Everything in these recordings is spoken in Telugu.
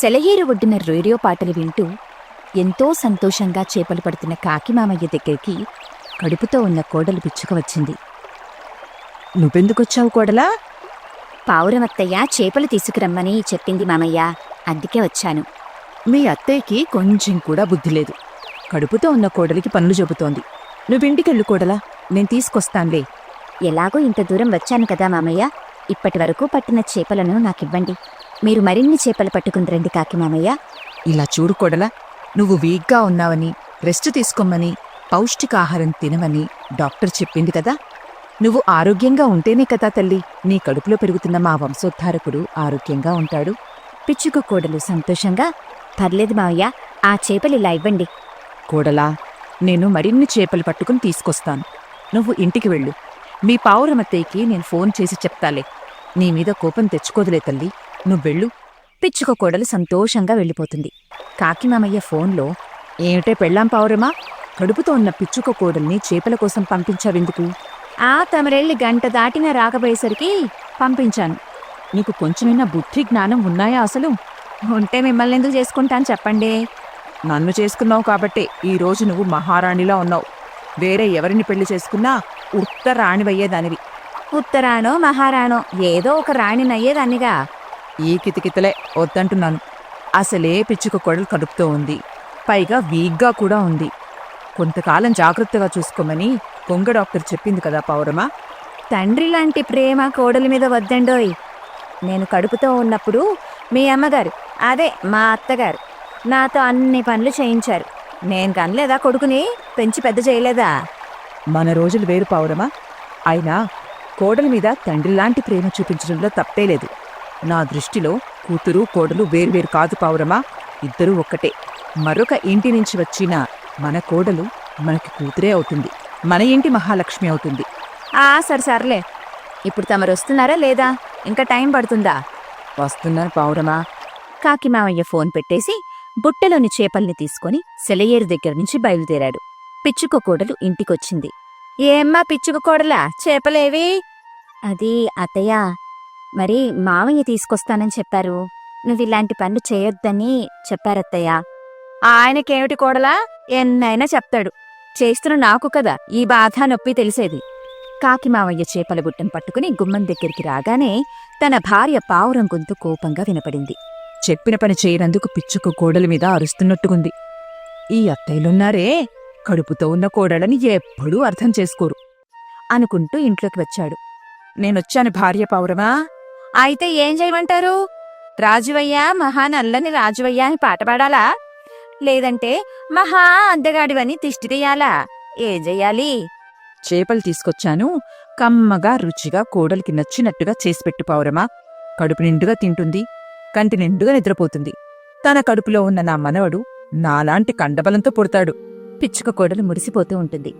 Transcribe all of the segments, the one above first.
సెలయేరు ఒడ్డున రేడియో పాటలు వింటూ ఎంతో సంతోషంగా చేపలు పడుతున్న కాకి మామయ్య దగ్గరికి కడుపుతో ఉన్న కోడలు పిచ్చుక వచ్చింది. నువ్వెందుకొచ్చావు కోడలా? పావురమత్తయ్య చేపలు తీసుకురమ్మని చెప్పింది మామయ్య. అందుకే వచ్చాను. మీ అత్తయ్యకి కొంచెం కూడా బుద్ధి లేదు. కడుపుతో ఉన్న కోడలికి పనులు చెబుతోంది నువ్వింటికెళ్ళు కోడలా. నేను తీసుకొస్తాన్లే. ఎలాగో ఇంత దూరం వచ్చాను కదా మామయ్య. ఇప్పటి వరకు పట్టిన చేపలను నాకివ్వండి. మీరు మరిన్ని చేపలు పట్టుకుందిరండి కాకి మామయ్య. ఇలా చూడు కోడలా నువ్వు వీక్గా ఉన్నావని రెస్ట్ తీసుకోమని పౌష్టికాహారం తినమని డాక్టర్ చెప్పింది కదా. నువ్వు ఆరోగ్యంగా ఉంటేనే కదా తల్లి నీ కడుపులో పెరుగుతున్న మా వంశోద్ధారకుడు ఆరోగ్యంగా ఉంటాడు. పిచ్చుక కోడలు సంతోషంగా పర్లేదు మావయ్య ఆ చేపలు ఇలా ఇవ్వండి. కోడలా నేను మరిన్ని చేపలు పట్టుకుని తీసుకొస్తాను. నువ్వు ఇంటికి వెళ్ళు. మీ పావురమత్తయ్యకి నేను ఫోన్ చేసి చెప్తాలే. నీ మీద కోపం తెచ్చుకోదులే తల్లి. నువ్వెళ్ళు. పిచ్చుక కోడలు సంతోషంగా వెళ్ళిపోతుంది. కాకి మామయ్య ఫోన్లో ఏమిటే పెళ్ళాం పావురమా? కడుపుతో ఉన్న పిచ్చుక కోడల్ని చేపల కోసం పంపించావెందుకు? ఆ తమరెళ్ళి గంట దాటిన రాకపోయేసరికి పంపించాను. నీకు కొంచెమైనా బుద్ధి జ్ఞానం ఉన్నాయా అసలు? ఉంటే మిమ్మల్ని ఎందుకు చేసుకుంటాను చెప్పండి. నన్ను చేసుకున్నావు కాబట్టే ఈ రోజు నువ్వు మహారాణిలా ఉన్నావు. వేరే ఎవరిని పెళ్ళి చేసుకున్నా ఉత్త రాణివయ్యేదానివి ఉత్తరానో మహారాణో ఏదో ఒక రాణినయ్యేదాన్నిగా. ఈ కితకితలే వద్దంటున్నాను. అసలే పిచ్చుక కొడలు కడుపుతో ఉంది. పైగా వీక్గా కూడా ఉంది. కొంతకాలం జాగ్రత్తగా చూసుకోమని కొంగ డాక్టర్ చెప్పింది కదా పౌరమా? తండ్రి లాంటి ప్రేమ కోడలి మీద వద్దండోయ్. నేను కడుపుతో ఉన్నప్పుడు మీ అమ్మగారు అదే మా అత్తగారు నాతో అన్ని పనులు చేయించారు. నేను కనలేదా కొడుకుని? పెంచి పెద్ద చేయలేదా? మన రోజులు వేరు పౌరమా? అయినా కోడల మీద తండ్రిలాంటి ప్రేమ చూపించడంలో తప్పే లేదు. నా దృష్టిలో కూతురు కోడలు వేర్వేరు కాదు పౌరమా ఇద్దరూ ఒక్కటే. మరొక ఇంటి నుంచి వచ్చిన మన కోడలు మనకి కూతురే అవుతుంది. మన ఇంటి మహాలక్ష్మి అవుతుంది. ఆ సరే సర్లే. ఇప్పుడు తమరు వస్తున్నారా లేదా? ఇంకా టైం పడుతుందా? వస్తున్నాను పౌరమా కాకి మామయ్య ఫోన్ పెట్టేసి బుట్టలోని చేపల్ని తీసుకొని సెలయేరు దగ్గర నుంచి బయలుదేరాడు. పిచ్చుక కోడలు ఇంటికొచ్చింది. ఏమ్మా పిచ్చుక కోడలా? చేపలేవి? అది అత్తయ్య మరి మావయ్య తీసుకొస్తానని చెప్పారు. నువ్వు ఇలాంటి పనులు చేయొద్దని చెప్పారత్తయ్య. ఆయనకేమిటి కోడలా? ఎన్నైనా చెప్తాడు. చేస్తున్న నాకు కదా ఈ బాధ నొప్పి తెలిసేది. కాకి మావయ్య చేపల గుట్టం పట్టుకుని గుమ్మం దగ్గరికి రాగానే తన భార్య పావురం గొంతు కోపంగా వినపడింది. చెప్పిన పని చేయనందుకు పిచ్చుకు కోడల మీద అరుస్తున్నట్టుగుంది. ఈ అత్తయ్యలున్నారే కడుపుతో ఉన్న కోడలని ఎప్పుడూ అర్థం చేసుకోరు. అనుకుంటూ ఇంట్లోకి వచ్చాడు. నేనొచ్చాను భార్య పావురమా? అయితే ఏం చేయమంటారు? రాజువయ్యా మహా నల్లని రాజువయ్యా అని పాట పాడాలా? లేదంటే మహా అందగాడివని దిష్టి తీయాలా? ఏం చెయ్యాలి చేపలు తీసుకొచ్చాను. కమ్మగా రుచిగా కోడలికి నచ్చినట్టుగా చేసిపెట్టు పౌరమా కడుపు నిండుగా తింటుంది. కంటి నిండుగా నిద్రపోతుంది. తన కడుపులో ఉన్న నా మనవడు నాలాంటి కండబలంతో పుడతాడు. పిచ్చుక కోడలు మురిసిపోతూ ఉంటుంది.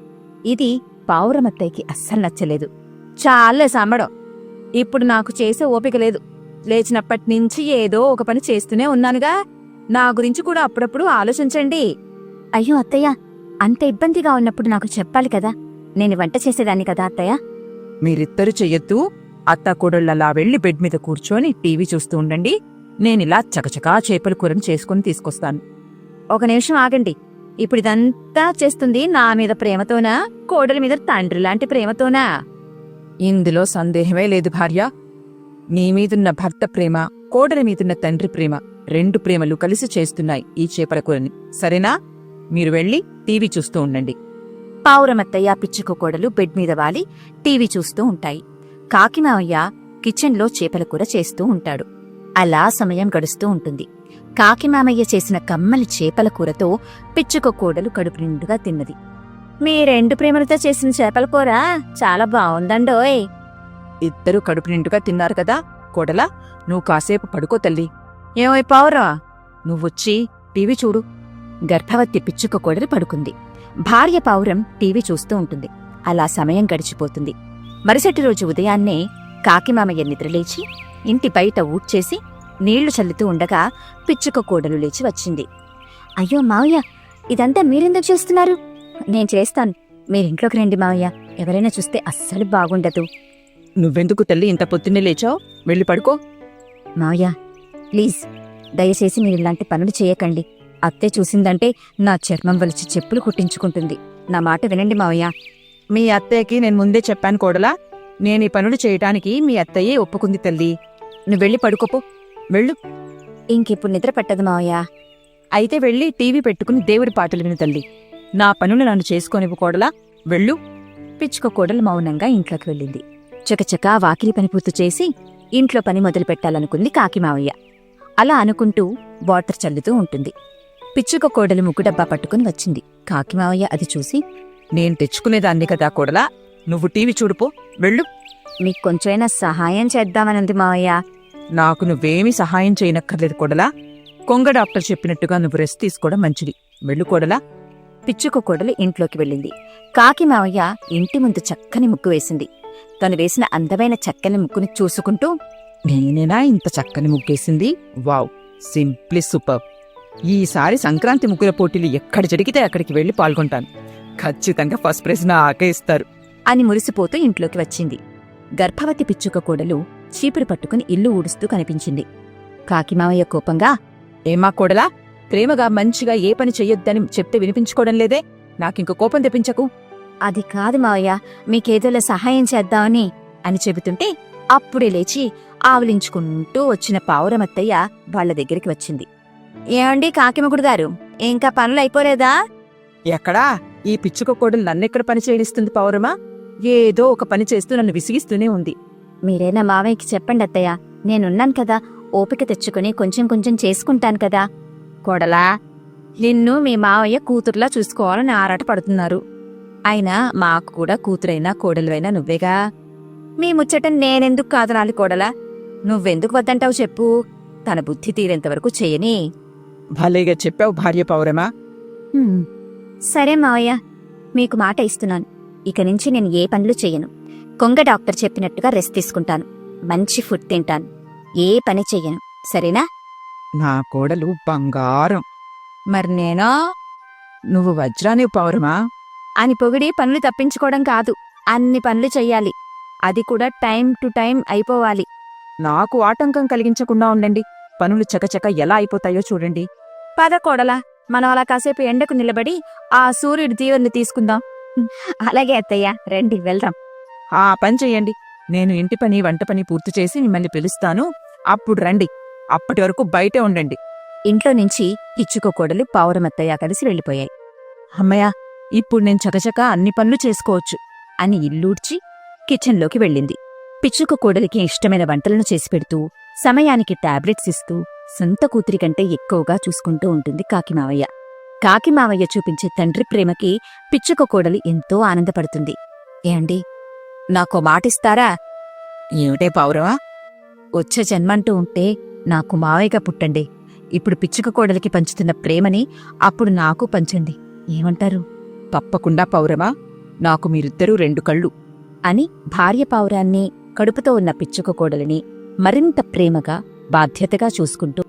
ఇది పావురమత్తయ్యకి అస్సలు నచ్చలేదు. చాలే సంబడం. ఇప్పుడు నాకు చేసే ఓపిక లేదు. లేచినప్పటి నుంచి ఏదో ఒక పని చేస్తూనే ఉన్నానుగా. నా గురించి కూడా అప్పుడప్పుడు ఆలోచించండి. అయ్యో అత్తయ్య అంత ఇబ్బందిగా ఉన్నప్పుడు నాకు చెప్పాలి కదా. నేను వంట చేసేదాన్ని కదా అత్తయ్య. మీరిద్దరు చెయ్యొద్దు. అత్త కోడళ్ళలా వెళ్ళి బెడ్ మీద కూర్చొని టీవీ చూస్తూ ఉండండి. నేనిలా చకచకా చేపల కూరని చేసుకుని తీసుకొస్తాను. ఒక నిమిషం ఆగండి. ఇప్పుడు ఇదంతా చేస్తుంది నా మీద ప్రేమతోనా? కోడలి మీద తండ్రి లాంటి ప్రేమతోనా? ఇందులో సందేహమే లేదు భార్య. నీ మీదున్న భర్త ప్రేమ కోడలి మీదున్న తండ్రి ప్రేమ రెండు ప్రేమలు కలిసి చేస్తున్నాయి ఈ చేపల కూరని సరేనా? మీరు వెళ్ళి టీవీ చూస్తూ ఉండండి. పావురమత్తయ్య పిచ్చుక కోడలు బెడ్ మీద వాలి టీవీ చూస్తూ ఉంటాయి. కాకిమావయ్య కిచెన్లో చేపల కూర చేస్తూ ఉంటాడు. అలా సమయం గడుస్తూ ఉంటుంది. కాకిమామయ్య చేసిన కమ్మలి చేపల కూరతో పిచ్చుక కోడలు కడుపు నిండుగా తిన్నది. మీ రెండు ప్రేమలతో చేసిన చేపల కూర చాలా బావుందండోయ్ ఇద్దరు కడుపు నిండుగా తిన్నారు కదా కోడలా నువ్వు కాసేపు పడుకో తల్లి. ఏమోయ్ పావురా. నువ్వొచ్చి టీవీ చూడు. గర్భవతి పిచ్చుక కోడలు పడుకుంది. భార్య పావురం టీవీ చూస్తూ ఉంటుంది. అలా సమయం గడిచిపోతుంది. మరుసటి రోజు ఉదయాన్నే కాకిమామయ్య నిద్రలేచి ఇంటి బయట ఊడ్చేసి నీళ్ళు చల్లుతూ ఉండగా పిచ్చుక కోడలు లేచి వచ్చింది. అయ్యో మావయ్య ఇదంతా మీరెందుకు చేస్తున్నారు? నేను చేస్తాను. మీరింట్లోకి రండి మావయ్య. ఎవరైనా చూస్తే అస్సలు బాగుండదు. నువ్వెందుకు తల్లి ఇంత పొద్దున్నే లేచావు? వెళ్ళి పడుకో. మావయ్య ప్లీజ్ దయచేసి మీరు ఇలాంటి పనులు చేయకండి. అత్తే చూసిందంటే నా చర్మం వలిచి చెప్పులు కుట్టించుకుంటుంది. నా మాట వినండి మావయ్య. మీ అత్తయ్యకి నేను ముందే చెప్పాను కోడలా. నేను ఈ పనులు చేయటానికి మీ అత్తయ్యే ఒప్పుకుంది తల్లి. నువ్వు వెళ్ళి పడుకోపో వెళ్ళు. ఇంకిప్పుడు నిద్ర పట్టదు మావయ్య. అయితే వెళ్ళి టీవీ పెట్టుకుని దేవుడి పాటలు విను తల్లి. నా పనులు నన్ను చేసుకోనివ్వు కోడలా వెళ్ళు. పిచ్చుక కోడలు మౌనంగా ఇంట్లోకి వెళ్ళింది. చకచకా వాకిలి పని పూర్తి చేసి ఇంట్లో పని మొదలు పెట్టాలనుకుంది కాకి మావయ్య. అలా అనుకుంటూ వాటర్ చల్లుతూ ఉంటుంది. పిచ్చుక కోడలు ముగ్గు డబ్బా పట్టుకుని వచ్చింది. కాకి మావయ్య అది చూసి నేను తెచ్చుకునేదాన్ని కదా కోడలా? నువ్వు టీవీ చూడుపో. వెళ్ళు. మీకు కొంచెమైనా సహాయం చేద్దామనుంది మావయ్య. నాకు నువ్వేమీ సహాయం చేయనక్కర్లేదు కోడలా. కొంగ డాక్టర్ చెప్పినట్టుగా నువ్వు రెస్ట్ తీసుకోవడం మంచిది. వెళ్ళు కోడలా. పిచ్చుక కోడలు ఇంట్లోకి వెళ్ళింది. కాకి మావయ్య ఇంటి ముందు చక్కని ముగ్గు వేసింది. తను వేసిన అందమైన చక్కని ముగ్గుని చూసుకుంటూ నేనేనా ఇంత చక్కని ముగ్గేసింది? Wow simply super. ఈసారి సంక్రాంతి ముగ్గుల పోటీలు ఎక్కడ జరిగితే అక్కడికి వెళ్ళి పాల్గొంటాను. ఖచ్చితంగా ఫస్ట్ ప్రైజ్ నాకే ఇస్తారు. అని మురిసిపోతూ ఇంట్లోకి వచ్చింది. గర్భవతి పిచ్చుక కోడలు చీపురు పట్టుకుని ఇల్లు ఊడుస్తూ కనిపించింది. కాకిమావయ్య కోపంగా ఏమా కోడలా? ప్రేమగా మంచిగా ఏ పని చెయ్యొద్దని చెప్తే వినిపించుకోవడం లేదే? నాకింక కోపం తెప్పించకు. అది కాదు మావయ్య మీకేదోలా సహాయం చేద్దామని అని చెబుతుంటే అప్పుడే లేచి ఆవలించుకుంటూ వచ్చిన పావురమత్తయ్య వాళ్ళ దగ్గరికి వచ్చింది. ఏమండి కాకిమగుడు గారు ఇంకా పనులు అయిపోలేదా? ఎక్కడా? ఈ పిచ్చుక కోడలు నన్నెక్కడ పని చేయనిస్తుంది పౌరమా ఏదో ఒక పని చేస్తూ నన్ను విసిగిస్తూనే ఉంది. మీరైనా మావయ్యకి చెప్పండి అత్తయ్య నేనున్నాను కదా ఓపిక తెచ్చుకుని కొంచెం కొంచెం చేసుకుంటాను కదా. కోడలా నిన్ను మీ మావయ్య కూతురులా చూసుకోవాలని ఆరాట పడుతున్నారు అయినా మాకు కూడా కూతురైనా కోడలువైనా నువ్వేగా? మీ ముచ్చట నేనెందుకు కాదనాలి కోడలా? నువ్వెందుకు వద్దంటావు చెప్పు. తన బుద్ధి తీరేంతవరకు చెయ్యని భలేగా చెప్పావు భార్య పౌరమా. సరే మావయ్య మీకు మాట ఇస్తున్నాను. ఇక నుంచి నేను ఏ పనులు చెయ్యను. కొంగ డాక్టర్ చెప్పినట్టుగా రెస్ట్ తీసుకుంటాను. మంచి ఫుడ్ తింటాను. ఏ పని చెయ్యను. సరేనా? నా కోడలు బంగారం. మరి నేనో? నువ్వు వజ్రాని పౌరమా? అని పొగిడి పనులు తప్పించుకోవడం కాదు. అన్ని పనులు చెయ్యాలి. అది కూడా టైం టు టైం అయిపోవాలి. నాకు ఆటంకం కలిగించకుండా ఉండండి. పనులు చకచక ఎలా అయిపోతాయో చూడండి. పద కోడలా మనం అలా కాసేపు ఎండకు నిలబడి ఆ సూర్యుడి దీవెన్ని తీసుకుందాం. అలాగే అత్తయ్య రండి వెళ్దాం. ఆ పని చెయ్యండి. నేను ఇంటి పని వంట పని పూర్తి చేసి మిమ్మల్ని పిలుస్తాను. అప్పుడు రండి. అప్పటి వరకు బయటే ఉండండి. ఇంట్లో నుంచి ఇచ్చుకో కోడలు పావురమత్తయ్య కలిసి వెళ్ళిపోయాయి. అమ్మయ్య ఇప్పుడు నేను చకచక అన్ని పనులు చేసుకోవచ్చు అని ఇల్లూడ్చి కిచెన్లోకి వెళ్ళింది. పిచ్చుక కోడలికి ఇష్టమైన వంటలను చేసి పెడుతూ సమయానికి టాబ్లెట్స్ ఇస్తూ సొంత కూతురి కంటే ఎక్కువగా చూసుకుంటూ ఉంటుంది కాకిమావయ్య. కాకిమావయ్య చూపించే తండ్రి ప్రేమకి పిచ్చుక కోడలి ఎంతో ఆనందపడుతుంది. ఏమండి నాకో మాటిస్తారా? ఏమిటే పౌరవా వచ్చే జన్మంటూ ఉంటే నాకు మావయ్యగా పుట్టండి. ఇప్పుడు పిచ్చుక కోడలికి పంచుతున్న ప్రేమని అప్పుడు నాకు పంచండి. ఏమంటారు? తప్పకుండా పౌరమా నాకు మీరిద్దరూ రెండు కళ్ళు. అని భార్య పావురాన్ని కడుపుతో ఉన్న పిచ్చుక కోడలిని మరింత ప్రేమగా బాధ్యతగా చూసుకుంటూ